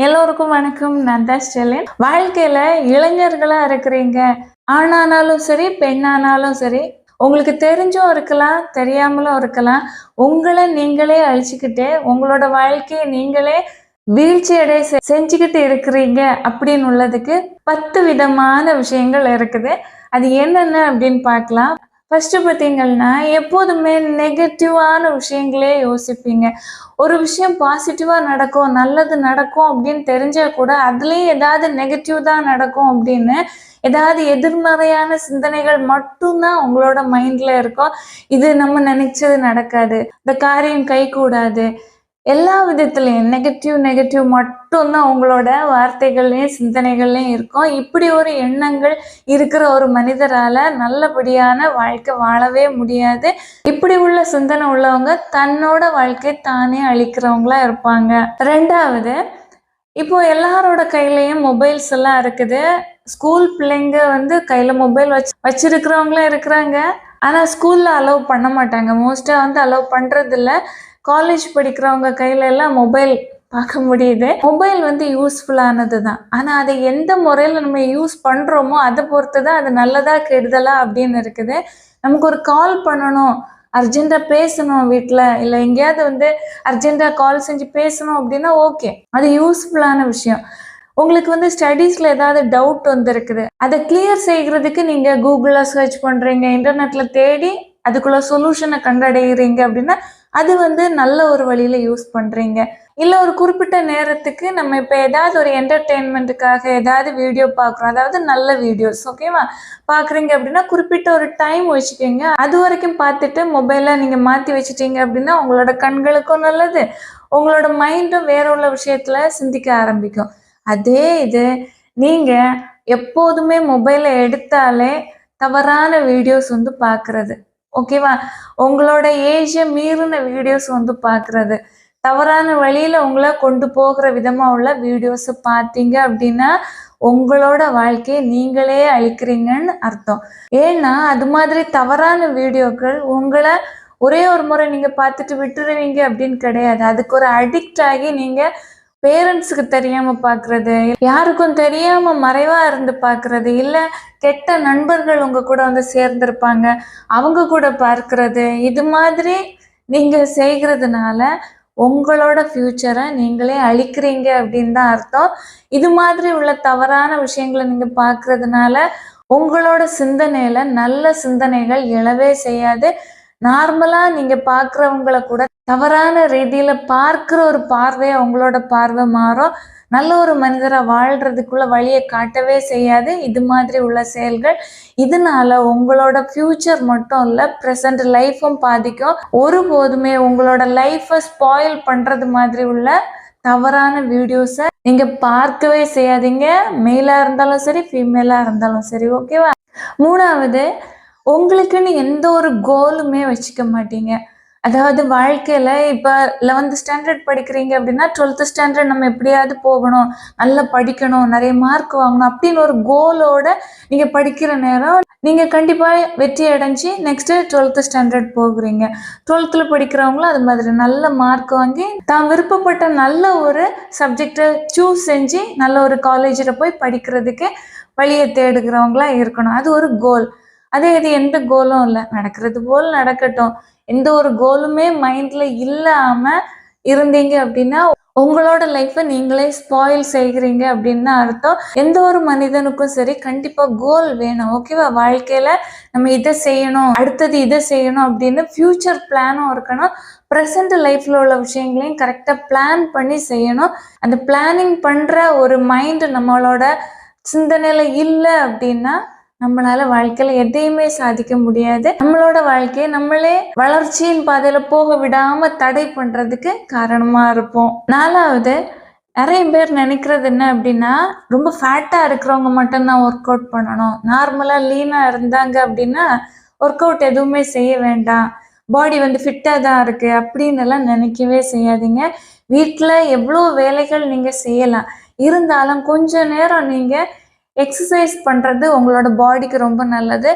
எல்லோருக்கும் வணக்கம். நான் தான் ஸ்டெலின். வாழ்க்கையில இளைஞர்களா இருக்கிறீங்க. ஆணானாலும் சரி பெண்ணானாலும் சரி உங்களுக்கு தெரிஞ்சும் இருக்கலாம் தெரியாமலும் இருக்கலாம். உங்களை நீங்களே அழிச்சுக்கிட்டே உங்களோட வாழ்க்கையை நீங்களே வீழ்ச்சி அடைய செ- செஞ்சுக்கிட்டு இருக்கிறீங்க அப்படின்னு உள்ளதுக்கு பத்து விதமான விஷயங்கள் இருக்குது. அது என்னென்ன அப்படின்னு பார்க்கலாம். ஃபஸ்ட்டு பார்த்தீங்கன்னா எப்போதுமே நெகட்டிவான விஷயங்களே யோசிப்பீங்க. ஒரு விஷயம் பாசிட்டிவாக நடக்கும் நல்லது நடக்கும் அப்படின்னு தெரிஞ்சா கூட அதுலேயும் ஏதாவது நெகட்டிவ் தான் நடக்கும் அப்படின்னு ஏதாவது எதிர்மறையான சிந்தனைகள் மட்டும்தான் உங்களோட மைண்டில் இருக்கும். இது நம்ம நினைச்சது நடக்காது. இந்த காரியம் கைகூடாது. எல்லா விதத்துலையும் நெகட்டிவ் நெகட்டிவ் மட்டும்தான் அவங்களோட வார்த்தைகள்லையும் சிந்தனைகள்லையும் இருக்கும். இப்படி ஒரு எண்ணங்கள் இருக்கிற ஒரு மனிதரால நல்லபடியான வாழ்க்கை வாழவே முடியாது. இப்படி உள்ள சிந்தனை உள்ளவங்க தன்னோட வாழ்க்கை தானே அழிக்கிறவங்களா இருப்பாங்க. ரெண்டாவது இப்போ எல்லாரோட கையிலயும் மொபைல்ஸ் எல்லாம் இருக்குது. ஸ்கூல் பிள்ளைங்க வந்து கையில மொபைல் வச்சு வச்சிருக்கிறவங்களும் இருக்கிறாங்க. ஆனா ஸ்கூல்ல அலோவ் பண்ண மாட்டாங்க. மோஸ்டா வந்து அலோவ் பண்றது காலேஜ் படிக்கிறவங்க கையில எல்லாம் மொபைல் பார்க்க முடியுது. மொபைல் வந்து யூஸ்ஃபுல்லானது தான் ஆனால் அதை எந்த முறையில் நம்ம யூஸ் பண்ணுறோமோ அதை பொறுத்து தான் அது நல்லதா கெடுதலா அப்படின்னு இருக்குது. நமக்கு ஒரு கால் பண்ணணும் அர்ஜென்ட்டாக பேசணும் வீட்டில் இல்லை எங்கேயாவது வந்து அர்ஜென்ட்டாக கால் செஞ்சு பேசணும் அப்படின்னா ஓகே அது யூஸ்ஃபுல்லான விஷயம். உங்களுக்கு வந்து ஸ்டடீஸில் ஏதாவது டவுட் வந்துருக்குது அதை கிளியர் செய்கிறதுக்கு நீங்கள் கூகுளில் சர்ச் பண்ணுறீங்க இன்டர்நெட்டில் தேடி அதுக்குள்ள சொல்யூஷனை கண்டடைகிறீங்க அப்படின்னா அது வந்து நல்ல ஒரு வழியில் யூஸ் பண்ணுறீங்க இல்லை ஒரு குறிப்பிட்ட நேரத்துக்கு நம்ம இப்போ ஏதாவது ஒரு என்டர்டெயின்மெண்ட்டுக்காக ஏதாவது வீடியோ பார்க்குறோம். அதாவது நல்ல வீடியோஸ் ஓகேவா பார்க்குறீங்க அப்படின்னா குறிப்பிட்ட ஒரு டைம் வச்சுக்கோங்க. அது வரைக்கும் பார்த்துட்டு மொபைலை நீங்கள் மாற்றி வச்சுட்டீங்க அப்படின்னா உங்களோட கண்களுக்கும் நல்லது. உங்களோட மைண்டும் வேற உள்ள விஷயத்தில் சிந்திக்க ஆரம்பிக்கும். அதே இது நீங்கள் எப்போதுமே மொபைலை எடுத்தாலே தவறான வீடியோஸ் வந்து பார்க்குறது. ஓகேவா உங்களோட ஏஜை மீறின வீடியோஸ் வந்து பார்க்குறது தவறான வழியில் உங்களை கொண்டு போகிற விதமாக உள்ள வீடியோஸை பார்த்தீங்க அப்படின்னா உங்களோட வாழ்க்கையை நீங்களே அழிக்கிறீங்கன்னு அர்த்தம். ஏன்னா அது மாதிரி தவறான வீடியோக்கள் உங்களை ஒரே ஒரு முறை நீங்கள் பார்த்துட்டு விட்டுருவீங்க அப்படின்னு கிடையாது. அதுக்கு ஒரு அடிக்ட் ஆகி நீங்கள் பேரண்ட்ஸுக்கு தெரியாம பாக்குறது யாருக்கும் தெரியாம மறைவா இருந்து பாக்குறது இல்ல கெட்ட நண்பர்கள் உங்க கூட வந்து சேர்ந்திருப்பாங்க அவங்க கூட பார்க்கறது இது மாதிரி நீங்க செய்கிறதுனால உங்களோட ஃப்யூச்சரை நீங்களே அழிக்கிறீங்க அப்படின்னு தான் அர்த்தம். இது மாதிரி உள்ள தவறான விஷயங்களை நீங்க பார்க்கறதுனால உங்களோட சிந்தனையில நல்ல சிந்தனைகள் எழவே செய்யாது. நார்மலா நீங்க பார்க்குறவங்கள கூட தவறான ரீதியில் பார்க்குற ஒரு பார்வை உங்களோட பார்வை மாறும். நல்ல ஒரு மனிதரை வாழ்கிறதுக்குள்ள வழியை காட்டவே செய்யாது. இது மாதிரி உள்ள செயல்கள் இதனால உங்களோட ஃப்யூச்சர் மட்டும் இல்லை ப்ரெசண்ட் லைஃப்பும் பாதிக்கும். ஒருபோதுமே உங்களோட லைஃப்பை ஸ்பாயில் பண்ணுறது மாதிரி உள்ள தவறான வீடியோஸை நீங்கள் பார்க்கவே செய்யாதீங்க. மெயிலாக இருந்தாலும் சரி ஃபீமேலாக இருந்தாலும் சரி ஓகேவா மூணாவது உங்களுக்குன்னு எந்த ஒரு கோலுமே வச்சுக்க மாட்டீங்க. அதாவது வாழ்க்கையில இப்போ லெவன்த் ஸ்டாண்டர்ட் படிக்கிறீங்க அப்படின்னா டுவெல்த் ஸ்டாண்டர்ட் நம்ம எப்படியாவது போகணும் நல்லா படிக்கணும் நிறைய மார்க் வாங்கணும் அப்படின்னு ஒரு கோலோட நீங்க படிக்கிற நேரம் நீங்க கண்டிப்பா வெற்றி அடைஞ்சி நெக்ஸ்ட் டுவெல்த் ஸ்டாண்டர்ட் போகிறீங்க. டுவெல்த்தில் படிக்கிறவங்களும் அது மாதிரி நல்ல மார்க் வாங்கி தான் விருப்பப்பட்ட நல்ல ஒரு சப்ஜெக்டை சூஸ் செஞ்சு நல்ல ஒரு காலேஜில் போய் படிக்கிறதுக்கு வழியை தேடுகிறவங்களா இருக்கணும். அது ஒரு கோல் அதே இது எந்த கோலும் இல்லை. நடக்கிறது போல் நடக்கட்டும். எந்த ஒரு கோலுமே மைண்ட்ல இல்லாம இருந்தீங்க அப்படின்னா உங்களோட லைஃப்பை நீங்களே ஸ்பாயில் செய்கிறீங்க அப்படின்னு அர்த்தம். எந்த ஒரு மனிதனுக்கும் சரி கண்டிப்பாக கோல் வேணும். ஓகேவா வாழ்க்கையில் நம்ம இதை செய்யணும் அடுத்தது இதை செய்யணும் அப்படின்னு ஃபியூச்சர் பிளானும் இருக்கணும். ப்ரெசண்ட் லைஃப்பில் உள்ள விஷயங்களையும் கரெக்டாக பிளான் பண்ணி செய்யணும். அந்த பிளானிங் பண்ணுற ஒரு மைண்டு நம்மளோட சிந்தனையில் இல்லை அப்படின்னா நம்மளால வாழ்க்கையில எதையுமே சாதிக்க முடியாது. நம்மளோட வாழ்க்கையை நம்மளே வளர்ச்சியின் பாதையில போக விடாம தடை பண்றதுக்கு காரணமா இருப்போம். நாலாவது நிறைய பேர் நினைக்கிறது என்ன அப்படின்னா ரொம்ப ஃபேட்டாக இருக்கிறவங்க மட்டும்தான் ஒர்க் அவுட் பண்ணணும். நார்மலாக லீனாக இருந்தாங்க அப்படின்னா ஒர்க் அவுட் எதுவுமே செய்ய வேண்டாம். பாடி வந்து ஃபிட்டாக தான் இருக்குது அப்படின்னு எல்லாம் நினைக்கவே செய்யாதீங்க. வீட்டில் எவ்வளோ வேலைகள் நீங்கள் செய்யலாம். இருந்தாலும் கொஞ்ச நேரம் நீங்கள் எக்ஸசைஸ் பண்ணுறது உங்களோட பாடிக்கு ரொம்ப நல்லது.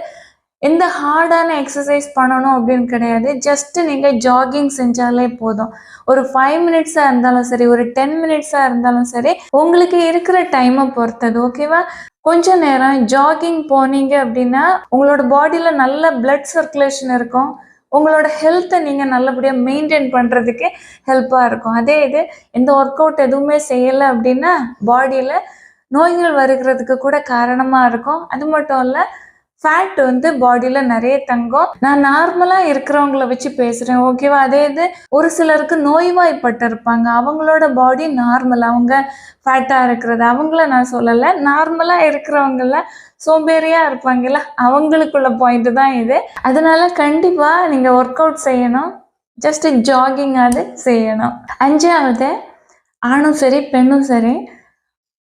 எந்த ஹார்டான எக்ஸசைஸ் பண்ணணும் அப்படின்னு கிடையாது. ஜஸ்ட்டு நீங்கள் ஜாகிங் செஞ்சாலே போதும். ஒரு ஃபைவ் மினிட்ஸாக இருந்தாலும் சரி ஒரு டென் மினிட்ஸாக இருந்தாலும் சரி உங்களுக்கு இருக்கிற டைமை பொறுத்தது ஓகேவா கொஞ்ச நேரம் ஜாகிங் போனீங்க அப்படின்னா உங்களோட பாடியில் நல்ல பிளட் சர்க்குலேஷன் இருக்கும். உங்களோட ஹெல்த்தை நீங்கள் நல்லபடியாக மெயின்டைன் பண்ணுறதுக்கு ஹெல்ப்பாக இருக்கும். அதே இது எந்த ஒர்க் அவுட் எதுவுமே செய்யலை அப்படின்னா பாடியில் நோய்கள் வருகிறதுக்கு கூட காரணமாக இருக்கும். அது மட்டும் இல்லை ஃபேட் வந்து பாடியில் நிறைய தங்கும். நான் நார்மலாக இருக்கிறவங்கள வச்சு பேசுகிறேன் ஓகேவா அதே இது ஒரு சிலருக்கு நோய்வாய்ப்பட்டிருப்பாங்க. அவங்களோட பாடி நார்மல் அவங்க ஃபேட்டாக இருக்கிறது. அவங்கள நான் சொல்லலை. நார்மலாக இருக்கிறவங்கள சோம்பேறியாக இருப்பாங்கல்ல அவங்களுக்குள்ள பாயிண்ட் தான் இது. அதனால கண்டிப்பாக நீங்கள் ஒர்க் அவுட் செய்யணும். ஜஸ்ட் ஜாகிங் அது செய்யணும். அஞ்சாவது ஆணும் சரி பெண்ணும் சரி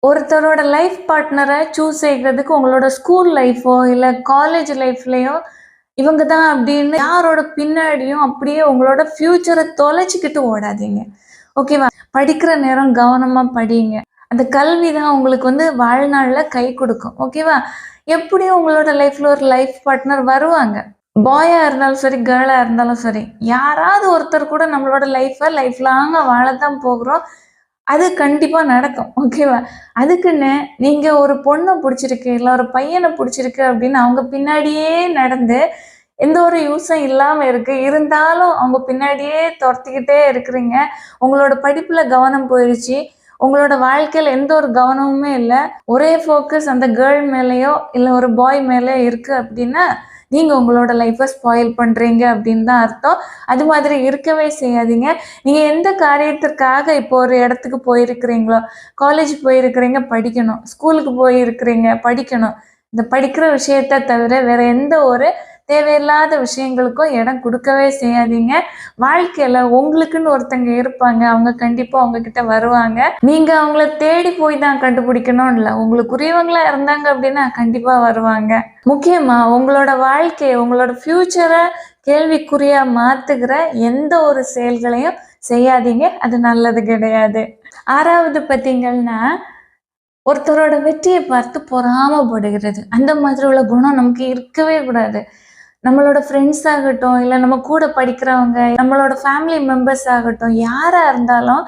ஒருத்தரோட லைஃப் பார்ட்னரை சூஸ் செய்கிறதுக்கு உங்களோட ஸ்கூல் லைஃபோ இல்லை காலேஜ் லைஃப்லேயோ இவங்க தான் அப்படின்னு யாரோட பின்னாடியும் அப்படியே உங்களோட ஃப்யூச்சரை தொலைச்சிக்கிட்டு ஓடாதீங்க. ஓகேவா படிக்கிற நேரம் கவனமாக படிங்க. அந்த கல்வி தான் உங்களுக்கு வந்து வாழ்நாளில் கை கொடுக்கும். ஓகேவா எப்படியும் உங்களோட லைஃப்பில் ஒரு லைஃப் பார்ட்னர் வருவாங்க. பாயாக இருந்தாலும் சரி கேர்ளாக இருந்தாலும் சரி யாராவது ஒருத்தர் கூட நம்மளோட லைஃப்பை லைஃப் லாங்காக வாழத்தான் போகிறோம். அது கண்டிப்பாக நடக்கும் ஓகேவா அதுக்குன்னு நீங்கள் ஒரு பொண்ணை பிடிச்சிருக்கு இல்லை ஒரு பையனை பிடிச்சிருக்கு அப்படின்னு அவங்க பின்னாடியே நடந்து எந்த ஒரு யூஸும் இல்லாமல் இருக்குது இருந்தாலும் அவங்க பின்னாடியே துரத்திக்கிட்டே இருக்கிறீங்க. உங்களோட படிப்பில் கவனம் போயிடுச்சு உங்களோட வாழ்க்கையில் எந்த ஒரு கவனமுமே இல்லை. ஒரே ஃபோக்கஸ் அந்த கேர்ள் மேலேயோ இல்லை ஒரு பாய் மேலேயோ இருக்குது அப்படின்னா நீங்கள் உங்களோட லைஃப்பை ஸ்பாயில் பண்ணுறீங்க அப்படின்னு தான் அர்த்தம். அது மாதிரி இருக்கவே செய்யாதீங்க. நீங்கள் எந்த காரியத்திற்காக இப்போ ஒரு இடத்துக்கு போயிருக்கிறீங்களோ காலேஜ் போயிருக்கிறீங்க படிக்கணும். ஸ்கூலுக்கு போயிருக்கிறீங்க படிக்கணும். இந்த படிக்கிற விஷயத்த தவிர வேற எந்த ஒரு தேவையில்லாத விஷயங்களுக்கும் இடம் கொடுக்கவே செய்யாதீங்க. வாழ்க்கையில உங்களுக்குன்னு ஒருத்தங்க இருப்பாங்க. அவங்க கண்டிப்பா உங்ககிட்ட வருவாங்க. நீங்க அவங்கள தேடி போய் தான் கண்டுபிடிக்கணும் இல்லை. உங்களுக்கு உரியவங்களா இருந்தாங்க அப்படின்னா கண்டிப்பா வருவாங்க. முக்கியமா உங்களோட வாழ்க்கையை உங்களோட ஃப்யூச்சரை கேள்விக்குறியா மாத்துகிற எந்த ஒரு செயல்களையும் செய்யாதீங்க. அது நல்லது கிடையாது. ஆறாவது பார்த்தீங்கன்னா ஒருத்தரோட வெற்றியை பார்த்து பொறாமப்படுகிறது. அந்த மாதிரி உள்ள குணம் நமக்கு இருக்கவே கூடாது. நம்மளோட ஃப்ரெண்ட்ஸ் ஆகட்டும் இல்லை நம்ம கூட படிக்கிறவங்க நம்மளோட ஃபேமிலி மெம்பர்ஸ் ஆகட்டும் யாராக இருந்தாலும்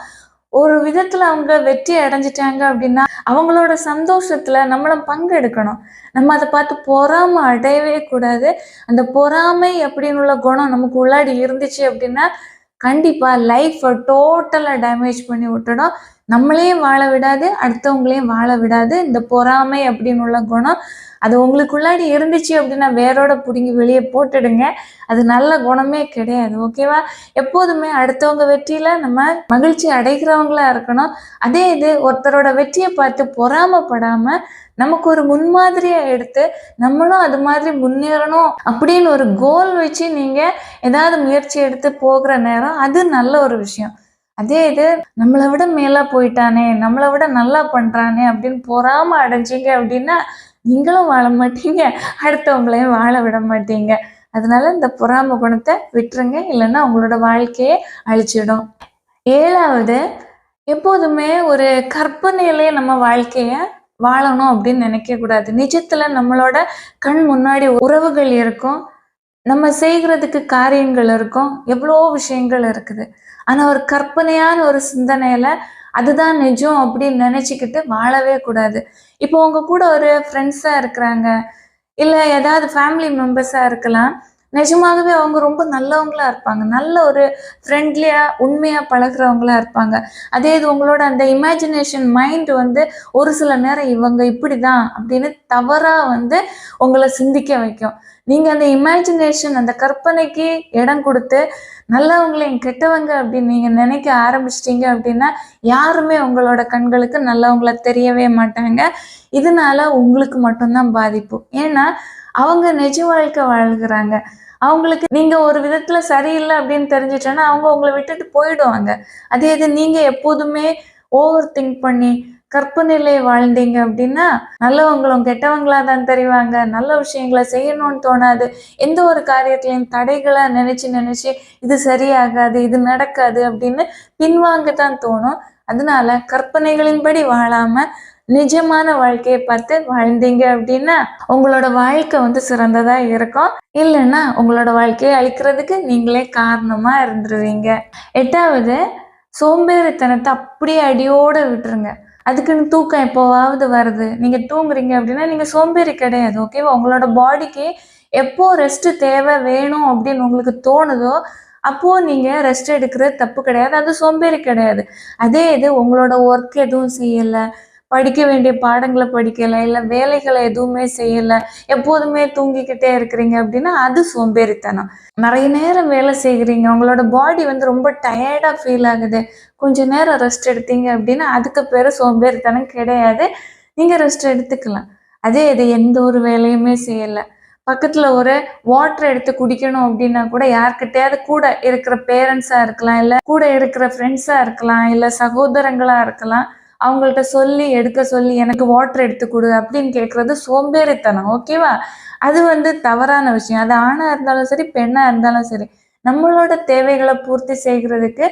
ஒரு விதத்தில் அவங்க வெற்றி அடைஞ்சிட்டாங்க அப்படின்னா அவங்களோட சந்தோஷத்தில் நம்மளும் பங்கெடுக்கணும். நம்ம அதை பார்த்து பொறாமை அடையவே கூடாது. அந்த பொறாமை அப்படின்னு உள்ள குணம் நமக்கு உள்ளாடி இருந்துச்சு அப்படின்னா கண்டிப்பாக லைஃப்பை டோட்டலாக டேமேஜ் பண்ணி விட்டுடும். நம்மளையும் வாழ விடாது அடுத்தவங்களையும் வாழ விடாது. இந்த பொறாமை அப்படின்னு உள்ள குணம் அது உங்களுக்குள்ளாடி இருந்துச்சு அப்படின்னா வேரோட பிடுங்கி வெளியே போட்டுடுங்க. அது நல்ல குணமே கிடையாது ஓகேவா எப்போதுமே அடுத்தவங்க வெற்றியில நம்ம மகிழ்ச்சி அடைகிறவங்களா இருக்கணும். அதே இது ஒருத்தரோட வெற்றியை பார்த்து பொறாமப்படாம நமக்கு ஒரு முன்மாதிரியா எடுத்து நம்மளும் அது மாதிரி முன்னேறணும் அப்படின்னு ஒரு கோல் வச்சு நீங்க ஏதாவது முயற்சி எடுத்து போகிற நேரம் அது நல்ல ஒரு விஷயம். அதே இது நம்மளை விட மேலா போயிட்டானே நம்மளை விட நல்லா பண்றானே அப்படின்னு பொறாமல் அடைஞ்சீங்க அப்படின்னா நீங்களும் வாழ மாட்டீங்க. அடுத்தவங்களையும் வாழ விட மாட்டீங்க. அதனால இந்த பொறாம குணத்தை விட்டுருங்க. இல்லைன்னா உங்களோட வாழ்க்கையே அழிச்சிடும். ஏழாவது எப்போதுமே ஒரு கற்பனையிலே நம்ம வாழ்க்கைய வாழணும் அப்படின்னு நினைக்க கூடாது. நிஜத்துல நம்மளோட கண் முன்னாடி உறவுகள் இருக்கும். நம்ம செய்கிறதுக்கு காரியங்கள் இருக்கும். எவ்வளோ விஷயங்கள் இருக்குது. ஆனா ஒரு கற்பனையான ஒரு சிந்தனையில அதுதான் நிஜம் அப்படின்னு நினச்சிக்கிட்டு வாழவே கூடாது. இப்போ உங்க கூட ஒரு ஃப்ரெண்ட்ஸாக இருக்கிறாங்க இல்லை ஏதாவது ஃபேமிலி மெம்பர்ஸாக இருக்கலாம் நிஜமாகவே அவங்க ரொம்ப நல்லவங்களா இருப்பாங்க. நல்ல ஒரு ஃப்ரெண்ட்லியாக உண்மையாக பழகுறவங்களா இருப்பாங்க. அதே இது உங்களோட அந்த இமேஜினேஷன் மைண்ட் வந்து ஒரு சில நேரம் இவங்க இப்படி தான் அப்படின்னு தவறாக வந்து உங்களை சிந்திக்க வைக்கும். நீங்க அந்த இமேஜினேஷன் அந்த கற்பனைக்கு இடம் கொடுத்து நல்லவங்களையும் கெட்டவங்க அப்படின்னு நீங்க நினைக்க ஆரம்பிச்சிட்டீங்க அப்படின்னா யாருமே உங்களோட கண்களுக்கு நல்லவங்கள தெரியவே மாட்டாங்க. இதனால உங்களுக்கு மட்டும்தான் பாதிப்பு. ஏன்னா அவங்க நிஜ வாழ்க்கை வாழ்கிறாங்க. அவங்களுக்கு நீங்க ஒரு விதத்துல சரியில்லை அப்படின்னு தெரிஞ்சிட்டோன்னா அவங்க உங்களை விட்டுட்டு போயிடுவாங்க. அதே இது நீங்க எப்போதுமே ஓவர் திங்க் பண்ணி கற்பனையிலே வாழ்ந்தீங்க அப்படின்னா நல்லவங்களும் கெட்டவங்களா தான் தெரிவாங்க. நல்ல விஷயங்களை செய்யணும்னு தோணாது. எந்த ஒரு காரியத்திலையும் தடைகளை நினைச்சு நினைச்சு இது சரியாகாது இது நடக்காது அப்படின்னு பின்வாங்க தான் தோணும். அதனால கற்பனைகளின்படி வாழாம நிஜமான வாழ்க்கையை பார்த்து வாழ்ந்தீங்க அப்படின்னா உங்களோட வாழ்க்கை வந்து சிறந்ததா இருக்கும். இல்லைன்னா உங்களோட வாழ்க்கையை அழிக்கிறதுக்கு நீங்களே காரணமா இருந்துருவீங்க. எட்டாவது சோம்பேறித்தனத்தை அப்படியே அடியோட விட்டுருங்க. அதுக்குன்னு தூக்கம் எப்போவாவது வருது. நீங்கள் தூங்குறீங்க அப்படின்னா நீங்கள் சோம்பேறி கிடையாது ஓகேவா உங்களோட பாடிக்கு எப்போ ரெஸ்ட்டு தேவை வேணும் அப்படின்னு உங்களுக்கு தோணுதோ அப்போது நீங்கள் ரெஸ்ட் எடுக்கிறது தப்பு கிடையாது. அது சோம்பேறி கிடையாது. அதே இது உங்களோட ஒர்க் எதுவும் செய்யல படிக்க வேண்டிய பாடங்களை படிக்கலை இல்லை வேலைகளை எதுவுமே செய்யல எப்போதுமே தூங்கிக்கிட்டே இருக்கிறீங்க அப்படின்னா அது சோம்பேறித்தனம். நிறைய நேரம் வேலை செய்கிறீங்க உங்களோட பாடி வந்து ரொம்ப டயர்டாக ஃபீல் ஆகுது. கொஞ்ச நேரம் ரெஸ்ட் எடுத்தீங்க அப்படின்னா அதுக்கு பேர் சோம்பேறித்தனம் கிடையாது. நீங்கள் ரெஸ்ட் எடுத்துக்கலாம். அதே இது எந்த ஒரு வேலையுமே செய்யலை. பக்கத்தில் ஒரு வாட்டர் எடுத்து குடிக்கணும் அப்படின்னா கூட யார்கிட்டயாவது கூட இருக்கிற பேரண்ட்ஸாக இருக்கலாம் இல்லை கூட இருக்கிற ஃப்ரெண்ட்ஸாக இருக்கலாம் இல்லை சகோதரங்களாக இருக்கலாம். அவங்கள்ட்ட சொல்லி எடுக்க சொல்லி எனக்கு வாட்டர் எடுத்து கொடு அப்படின்னு கேட்குறது சோம்பேறித்தனம் ஓகேவா அது வந்து தவறான விஷயம். அது ஆணாக இருந்தாலும் சரி பெண்ணாக இருந்தாலும் சரி நம்மளோட தேவைகளை பூர்த்தி செய்கிறதுக்கு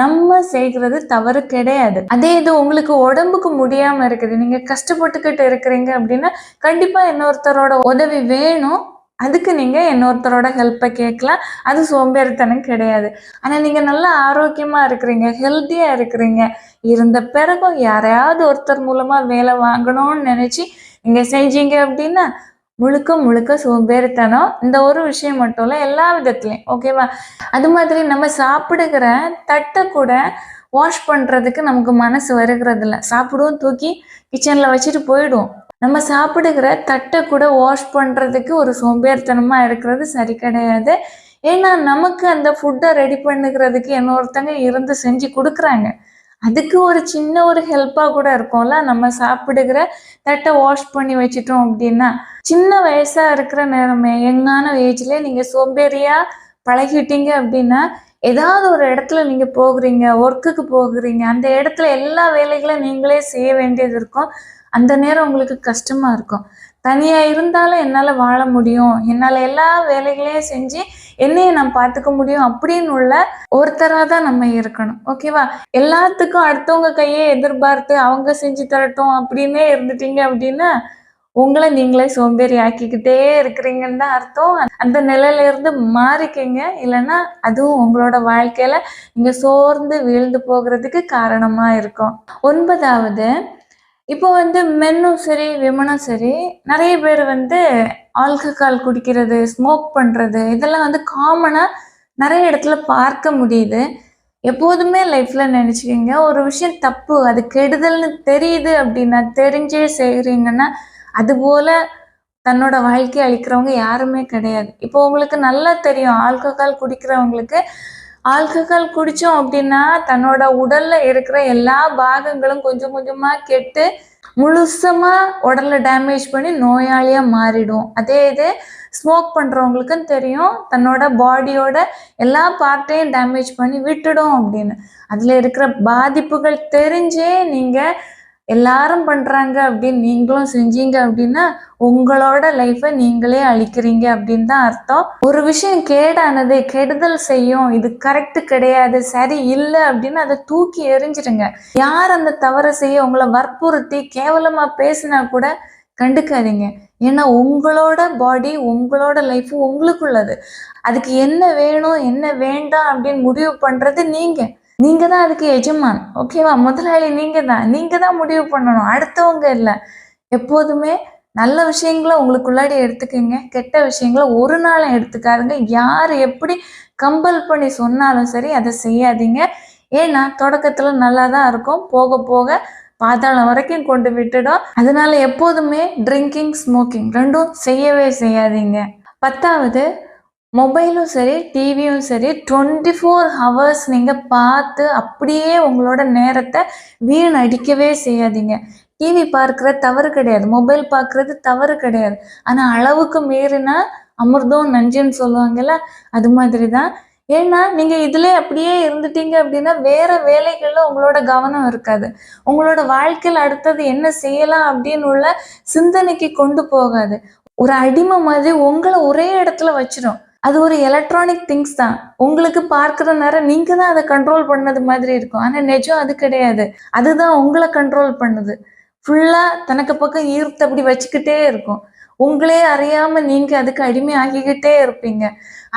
நம்ம செய்கிறது தவறு கிடையாது. அதே இது உங்களுக்கு உடம்புக்கு முடியாம இருக்குது. நீங்க கஷ்டப்பட்டுக்கிட்டு இருக்கிறீங்க அப்படின்னா கண்டிப்பா இன்னொருத்தரோட உதவி வேணும். அதுக்கு நீங்க இன்னொருத்தரோட ஹெல்ப்பை கேட்கலாம். அது சோம்பேறித்தனம் கிடையாது. ஆனா நீங்க நல்லா ஆரோக்கியமா இருக்கிறீங்க ஹெல்த்தியா இருக்கிறீங்க இருந்த பிறகும் யாரையாவது ஒருத்தர் மூலமா வேலை வாங்கணும்னு நினைச்சு நீங்க செஞ்சீங்க அப்படின்னா முழுக்க முழுக்க சோம்பேறித்தனம் இந்த ஒரு விஷயம் மட்டும் இல்லை எல்லா விதத்துலையும் ஓகேவா அது மாதிரி நம்ம சாப்பிடுகிற தட்டை கூட வாஷ் பண்ணுறதுக்கு நமக்கு மனசு வருகிறது இல்லை சாப்பிடுவோம் தூக்கி கிச்சனில் வச்சுட்டு போயிடுவோம். நம்ம சாப்பிடுகிற தட்டை கூட வாஷ் பண்ணுறதுக்கு ஒரு சோம்பேறித்தனமாக இருக்கிறது சரி கிடையாது. ஏன்னா நமக்கு அந்த ஃபுட்டை ரெடி பண்ணுகிறதுக்கு இன்னொருத்தங்க இருந்து செஞ்சு கொடுக்குறாங்க. அதுக்கு ஒரு சின்ன ஒரு ஹெல்ப்பாக கூட இருக்கும்ல. நம்ம சாப்பிடுகிற தட்டை வாஷ் பண்ணி வச்சிட்டோம் அப்படின்னா சின்ன வயசாக இருக்கிற நேரமே எங்கான ஏஜ்லயே நீங்கள் சோம்பேறியாக பழகிட்டீங்க அப்படின்னா ஏதாவது ஒரு இடத்துல நீங்கள் போகிறீங்க ஒர்க்குக்கு போகிறீங்க அந்த இடத்துல எல்லா வேலைகளும் நீங்களே செய்ய வேண்டியது இருக்கும். அந்த நேரம் உங்களுக்கு கஷ்டமாக இருக்கும். தனியாக இருந்தாலும் என்னால் வாழ முடியும். என்னால் எல்லா வேலைகளையும் செஞ்சு என்னைய நான் பார்த்துக்க முடியும் அப்படின்னு உள்ள ஒருத்தராக தான் நம்ம இருக்கணும். ஓகேவா எல்லாத்துக்கும் அடுத்தவங்க கையே எதிர்பார்த்து அவங்க செஞ்சு தரட்டும் அப்படின்னே இருந்துட்டீங்க அப்படின்னா உங்களை நீங்களே சோம்பேறி ஆக்கிக்கிட்டே இருக்கிறீங்கன்னு தான் அர்த்தம். அந்த நிலையில இருந்து மாறிக்கங்க. இல்லைன்னா அதுவும் உங்களோட வாழ்க்கையில நீங்க சோர்ந்து வீழ்ந்து போகிறதுக்கு காரணமா இருக்கும். ஒன்பதாவது இப்போ வந்து மென்னும் சரி விமனும் சரி நிறைய பேர் வந்து ஆல்கஹால் குடிக்கிறது ஸ்மோக் பண்ணுறது இதெல்லாம் வந்து காமனாக நிறைய இடத்துல பார்க்க முடியுது. எப்போதுமே லைஃப்பில் நினச்சிக்கிங்க ஒரு விஷயம் தப்பு அது கெடுதல்னு தெரியுது அப்படின்னா தெரிஞ்சே செய்கிறீங்கன்னா அதுபோல் தன்னோட வாழ்க்கையை அழிக்கிறவங்க யாருமே கிடையாது. இப்போ உங்களுக்கு நல்லா தெரியும் ஆல்கஹால் குடிக்கிறவங்களுக்கு ஆல்கஹால் குடித்தோம் அப்படின்னா தன்னோட உடல்ல இருக்கிற எல்லா பாகங்களும் கொஞ்சம் கொஞ்சமா கெட்டு முழுசமா உடல்ல டேமேஜ் பண்ணி நோயாளியா மாறிடும். அதே இது ஸ்மோக் பண்றவங்களுக்கும் தெரியும். தன்னோட பாடியோட எல்லா பார்ட்டையும் டேமேஜ் பண்ணி விட்டுடும் அப்படின்னு. அதுல இருக்கிற பாதிப்புகள் தெரிஞ்சே நீங்க எல்லாரும் பண்ணுறாங்க அப்படின்னு நீங்களும் செஞ்சீங்க அப்படின்னா உங்களோட லைஃப்பை நீங்களே அழிக்கிறீங்க அப்படின்னு தான் அர்த்தம். ஒரு விஷயம் கேடானது கெடுதல் செய்யும். இது கரெக்ட் கிடையாது சரி இல்லை அப்படின்னு அதை தூக்கி எறிஞ்சிடுங்க. யார் அந்த தவறை செய்ய உங்களை வற்புறுத்தி கேவலமாக பேசினா கூட கண்டுக்காதீங்க. ஏன்னா உங்களோட பாடி உங்களோட லைஃப் உங்களுக்குள்ளது. அதுக்கு என்ன வேணும் என்ன வேண்டாம் அப்படின்னு முடிவு பண்ணுறது நீங்கள் நீங்கள் தான் அதுக்கு எஜமான். ஓகேவா முதலாளி நீங்கள் தான் நீங்கள் தான் முடிவு பண்ணணும். அடுத்தவங்க இல்லை. எப்போதுமே நல்ல விஷயங்களை உங்களுக்குள்ளாடி எடுத்துக்கங்க. கெட்ட விஷயங்களை ஒரு நாளும் எடுத்துக்காதுங்க. யார் எப்படி கம்பல் பண்ணி சொன்னாலும் சரி அதை செய்யாதீங்க. ஏன்னா தொடக்கத்தில் நல்லா தான் இருக்கும். போக போக பாதாளம் வரைக்கும் கொண்டு விட்டுடும். அதனால எப்போதுமே ட்ரிங்கிங் ஸ்மோக்கிங் ரெண்டும் செய்யவே செய்யாதீங்க. பத்தாவது மொபைலும் சரி டிவியும் சரி டுவெண்ட்டி ஃபோர் ஹவர்ஸ் நீங்கள் பார்த்து அப்படியே உங்களோட நேரத்தை வீணடிக்கவே செய்யாதீங்க. டிவி பார்க்குற தவறு கிடையாது. மொபைல் பார்க்குறது தவறு கிடையாது. ஆனால் அளவுக்கு மீறினா அமிர்தம் நஞ்சுன்னு சொல்லுவாங்கல்ல அது மாதிரி தான் ஏன்னா நீங்கள் இதிலே அப்படியே இருந்துட்டீங்க அப்படின்னா வேறு வேலைகளில் உங்களோட கவனம் இருக்காது. உங்களோட வாழ்க்கையில் அடுத்தது என்ன செய்யலாம் அப்படின்னு உள்ள சிந்தனைக்கு கொண்டு போகாது. ஒரு அடிமை மாதிரி உங்களை ஒரே இடத்துல வச்சிடும் அது ஒரு எலக்ட்ரானிக் திங்ஸ் தான். உங்களுக்கு பார்க்குற நேரம் நீங்கள் தான் அதை கண்ட்ரோல் பண்ணது மாதிரி இருக்கும். ஆனால் நிஜம் அது கிடையாது. அதுதான் உங்களை கண்ட்ரோல் பண்ணுது. ஃபுல்லாக தனக்கு பக்கம் ஈர்த்து அப்படி வச்சுக்கிட்டே இருக்கும். உங்களே அறியாமல் நீங்கள் அதுக்கு அடிமை ஆகிக்கிட்டே இருப்பீங்க.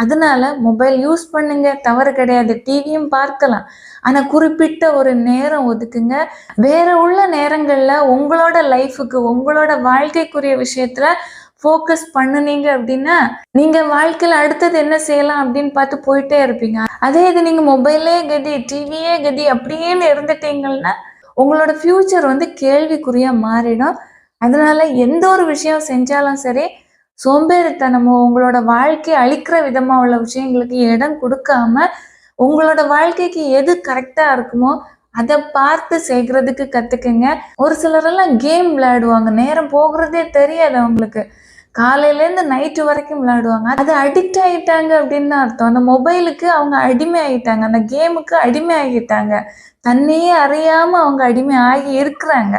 அதனால மொபைல் யூஸ் பண்ணுங்க. தவறு கிடையாது. டிவியும் பார்க்கலாம். ஆனால் குறிப்பிட்ட ஒரு நேரம் ஒதுக்குங்க. வேற உள்ள நேரங்களில் உங்களோட லைஃபுக்கு உங்களோட வாழ்க்கைக்குரிய விஷயத்துல ஃபோக்கஸ் பண்ணுனீங்க அப்படின்னா நீங்க வாழ்க்கையில அடுத்தது என்ன செய்யலாம் அப்படின்னு பார்த்து போயிட்டே இருப்பீங்க. அதே இது நீங்க மொபைலே கதி டிவியே கதி அப்படின்னு இருந்துட்டீங்கன்னா உங்களோட ஃப்யூச்சர் வந்து கேள்விக்குறியா மாறிடும். அதனால எந்த ஒரு விஷயம் செஞ்சாலும் சரி சோம்பேறித்தனமோ உங்களோட வாழ்க்கையை அழிக்கிற விதமா உள்ள விஷயங்களுக்கு இடம் கொடுக்காம உங்களோட வாழ்க்கைக்கு எது கரெக்டா இருக்குமோ அதை பார்த்து செய்கிறதுக்கு கத்துக்குங்க. ஒரு சிலரெல்லாம் கேம் விளையாடுவாங்க. நேரம் போகிறதே தெரியாது அவங்களுக்கு. காலையிலேருந்து நைட்டு வரைக்கும் விளையாடுவாங்க. அது அடிக்ட் ஆகிட்டாங்க அப்படின்னு அர்த்தம். அந்த மொபைலுக்கு அவங்க அடிமை ஆகிட்டாங்க அந்த கேமுக்கு அடிமை ஆகிட்டாங்க. தன்னையே அறியாம அவங்க அடிமை ஆகி இருக்கிறாங்க.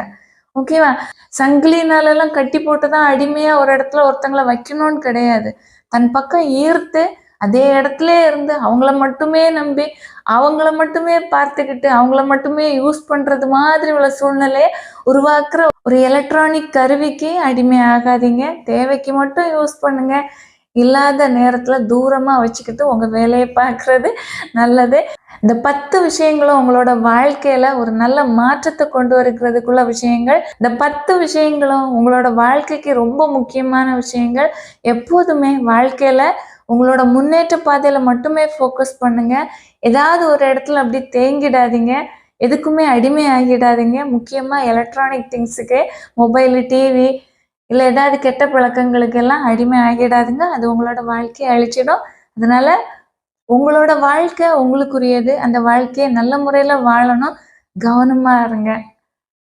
ஓகேவா சங்கிலினாலெல்லாம் கட்டி போட்டு தான் அடிமையா ஒரு இடத்துல ஒருத்தங்களை வைக்கணும்னு கிடையாது. தன் பக்கம் ஈர்த்து அதே இடத்துல இருந்து அவங்கள மட்டுமே நம்பி அவங்கள மட்டுமே பார்த்துக்கிட்டு அவங்கள மட்டுமே யூஸ் பண்றது மாதிரி உள்ள சூழ்நிலையை உருவாக்குற ஒரு எலக்ட்ரானிக் கருவிக்கு அடிமை ஆகாதீங்க. தேவைக்கு மட்டும் யூஸ் பண்ணுங்க. இல்லாத நேரத்துல தூரமா வச்சுக்கிட்டு உங்க வேலையை பார்க்கறது நல்லது. இந்த பத்து விஷயங்களும் உங்களோட வாழ்க்கையில ஒரு நல்ல மாற்றத்தை கொண்டு வருகிறதுக்குள்ள விஷயங்கள். இந்த பத்து விஷயங்களும் உங்களோட வாழ்க்கைக்கு ரொம்ப முக்கியமான விஷயங்கள். எப்போதுமே வாழ்க்கையில உங்களோட முன்னேற்ற பாதையில மட்டுமே ஃபோக்கஸ் பண்ணுங்க. ஏதாவது ஒரு இடத்துல அப்படி தேங்கிடாதீங்க. எதுக்குமே அடிமை ஆகிடாதீங்க. முக்கியமா எலக்ட்ரானிக் திங்ஸுக்கு மொபைலு டிவி இல்லை ஏதாவது கெட்ட பழக்கங்களுக்கெல்லாம் அடிமை ஆகிடாதுங்க. அது உங்களோட வாழ்க்கையை அழிச்சிடும். அதனால உங்களோட வாழ்க்கை உங்களுக்குரியது. அந்த வாழ்க்கையை நல்ல முறையில் வாழணும். கவனமாக இருங்க.